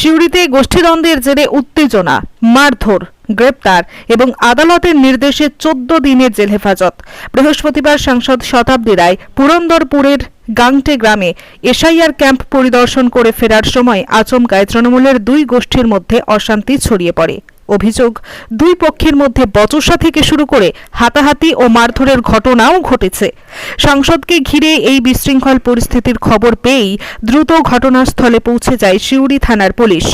সিউড়িতে গোষ্ঠীদ্বন্দ্বের জেরে উত্তেজনা, মারধর, গ্রেপ্তার এবং আদালতের নির্দেশে চোদ্দ দিনের জেল হেফাজত। বৃহস্পতিবার সাংসদ শতাব্দী রায় পুরন্দরপুরের গাংটে গ্রামে এসআইআর ক্যাম্প পরিদর্শন করে ফেরার সময় আচমকায় তৃণমূলের দুই গোষ্ঠীর মধ্যে অশান্তি ছড়িয়ে পড়ে। অভিযোগ। দুই পক্ষের মধ্যে বচসা থেকে শুরু করে হাতাহাতি ও মারধরের ঘটনাও ঘটেছে। সংসদকে ঘিরে এই বিশৃঙ্খল পরিস্থিতির খবর পেয়েই দ্রুত ঘটনাস্থলে পৌঁছে যায় সিউড়ি থানার পুলিশ।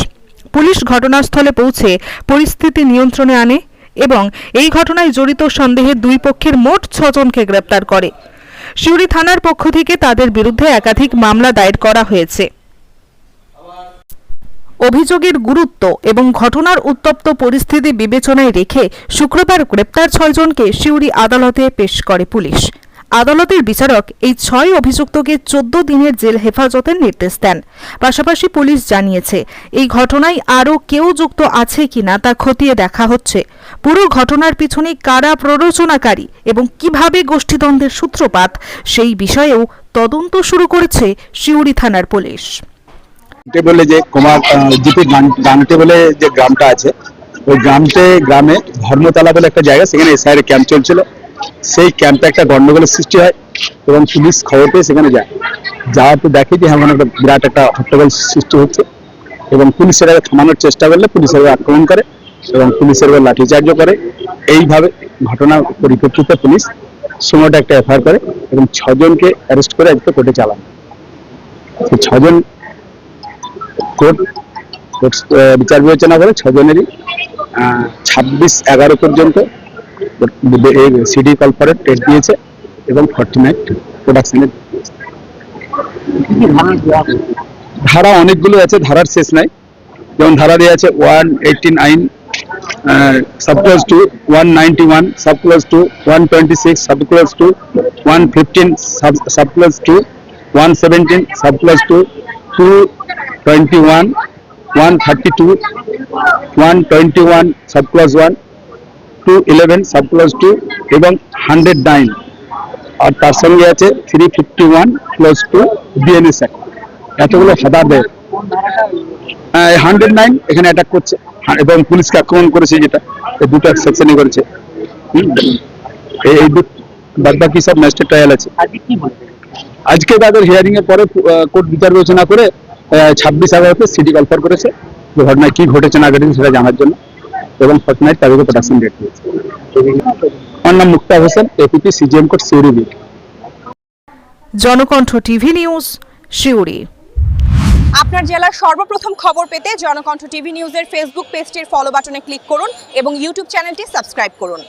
পুলিশ ঘটনাস্থলে পৌঁছে পরিস্থিতি নিয়ন্ত্রণে আনে এবং এই ঘটনায় জড়িত সন্দেহে দুই পক্ষের মোট ছজনকে গ্রেপ্তার করে। সিউড়ি থানার পক্ষ থেকে তাদের বিরুদ্ধে একাধিক মামলা দায়ের করা হয়েছে। অভিযোগের গুরুত্ব এবং ঘটনার উত্তপ্ত পরিস্থিতি বিবেচনায় রেখে শুক্রবার গ্রেপ্তার ছয়জনকে সিউড়ি আদালতে পেশ করে পুলিশ। আদালতের বিচারক এই ছয় অভিযুক্তকে চোদ্দ দিনের জেল হেফাজতের নির্দেশ দেন। পাশাপাশি পুলিশ জানিয়েছে, এই ঘটনায় আরও কেউ যুক্ত আছে কিনা তা খতিয়ে দেখা হচ্ছে। পুরো ঘটনার পিছনে কারা প্ররোচনাকারী এবং কীভাবে গোষ্ঠীদ্বন্দ্বের সূত্রপাত, সেই বিষয়েও তদন্ত শুরু করেছে সিউড়ি থানার পুলিশ। গাংটে বলে যে কুমার জিপি গাংটে বলে যে গ্রামটা আছে, ওই গ্রামটে গ্রামে ধর্মতলা বলে একটা জায়গা, সেখানে এসআইয়ের ক্যাম্প চলছিল। সেই ক্যাম্পে একটা গন্ডগোলের সৃষ্টি হয় এবং পুলিশ খবর পেয়ে সেখানে যায়। যাওয়াতে দেখে যে হ্যাঁ একটা বিরাট একটা হট্টগোল সৃষ্টি হচ্ছে এবং পুলিশ এটাকে থামানোর চেষ্টা করলে পুলিশের আক্রমণ করে এবং পুলিশের উপর লাঠিচার্জ করে। এইভাবে ঘটনার পরিপ্রেক্ষিতে পুলিশ সময়টা একটা এফআইআর করে এবং ছজনকে অ্যারেস্ট করে আজকে কোর্টে চালান ছজন কোর্ট কোর্ট বিচার বিবেচনা করে ছজনেরই ছাব্বিশ এগারো পর্যন্ত সিডি কলফরেট টেস্ট দিয়েছে এবং ফর্টি নাইট প্রোডাকশনের ধারা অনেকগুলো আছে, ধারার শেষ নাই। যেমন ধারা দেওয়া আছে one eighty nine subclause two one ninety one subclause two one twenty six subclause two one fifteen, sub subclause two one seventeen subclause two two twenty one one thirty two one twenty one subclause one two eleven subclause two এবং hundred nine আর তার সঙ্গে আছে three fifty one clause two BNS act এতগুলো হাদাদের hundred nine এখানে attack করছে। হ্যাঁ, এবং পুলিশকে আক্রমণ করেছে যেটা। এই দুটো সেকশনে করেছে। এই বাদ সব ম্যাজিস্ট্রেট ট্রায়াল আছে। আজকে তাদের হিয়ারিং এর পরে কোর্ট বিচার বিবেচনা করে ছাব্বিশ এগারোতে সিটি কলফার করেছে যে ঘটনায় কি ঘটেছে না ঘটেছে সেটা জানার জন্য। এবং ফর্টনাইট তাদেরকে প্রোডাকশন ডেট দিয়েছে। আমার নাম Mukta Hossain APP CGM court Suri বিল। Janakantha TV news Suri. আপনার জেলার সর্বপ্রথম খবর পেতে জনকণ্ঠ টিভি নিউজের ফেসবুক পেজটির ফলো বাটনে ক্লিক করুন এবং ইউটিউব চ্যানেলটি সাবস্ক্রাইব করুন।